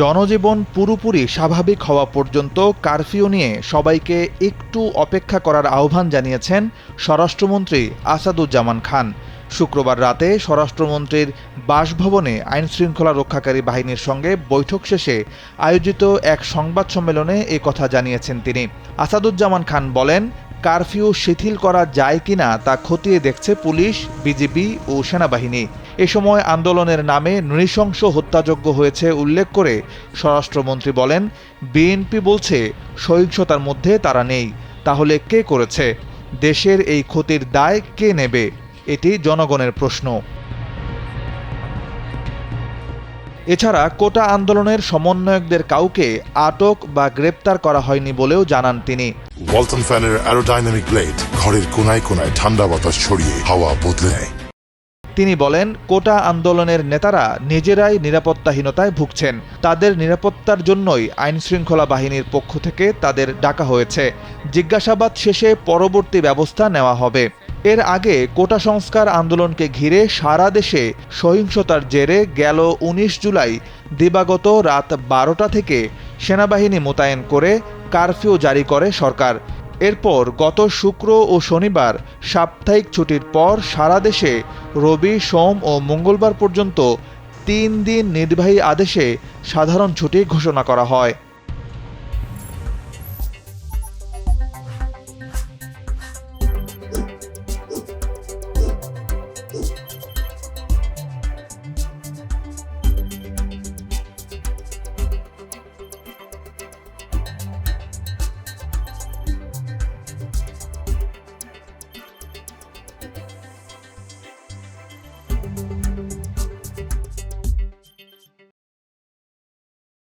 জনজীবন পুরোপুরি স্বাভাবিক হওয়া পর্যন্ত কারফিউ নিয়ে সবাইকে একটু অপেক্ষা করার আহ্বান জানিয়েছেন স্বরাষ্ট্রমন্ত্রী আসাদুজ্জামান খান। শুক্রবার রাতে স্বরাষ্ট্রমন্ত্রীর বাসভবনে আইনশৃঙ্খলা রক্ষাকারী বাহিনীর সঙ্গে বৈঠক শেষে আয়োজিত এক সংবাদ সম্মেলনে এ কথা জানিয়েছেন তিনি। আসাদুজ্জামান খান বলেন কারফিউ শিথিল করা যায় কিনা তা খতিয়ে দেখছে পুলিশ, বিজিবি ও সেনাবাহিনী। এ সময় আন্দোলনের নামে নৃশংস হত্যাযোগ্য হয়েছে উল্লেখ করে স্বরাষ্ট্রমন্ত্রী বলেন, বিএনপি বলছে সহিংসতার মধ্যে তারা নেই। তাহলে কে করেছে? দেশের এই ক্ষতির দায় কে নেবে? এটি জনগণের প্রশ্ন। এছাড়া কোটা আন্দোলনের সমন্বয়কদের কাউকে আটক বা গ্রেপ্তার করা হয়নি বলেও জানান তিনি। ওয়ালটন ফ্যানের অ্যারোডাইনামিক ব্লেড ঘরের কোনায় কোনায় ঠান্ডা বাতাস ছড়িয়ে হাওয়া বদলে নেয়। তিনি বলেন কোটা আন্দোলনের নেতারা নিজেরাই নিরাপত্তাহীনতায় ভুগছেন। তাদের নিরাপত্তার জন্যই আইন শৃঙ্খলা বাহিনীর পক্ষ থেকে তাদের ডাকা হয়েছে। জিজ্ঞাসাবাদ শেষে পরবর্তী ব্যবস্থা নেওয়া হবে। এর আগে কোটা সংস্কার আন্দোলনকে ঘিরে সারা দেশে সহিংসতার জেরে গেল উনিশ জুলাই, দিবাগত রাত বারোটা থেকে সেনাবাহিনী মোতায়েন করে কারফিউ জারি করে সরকার। এরপর গত শুক্র ও শনিবার সাপ্তাহিক ছুটির পর সারা দেশে রবি, সোম ও মঙ্গলবার পর্যন্ত তিন দিন নির্বাহী আদেশে সাধারণ ছুটি ঘোষণা করা হয়।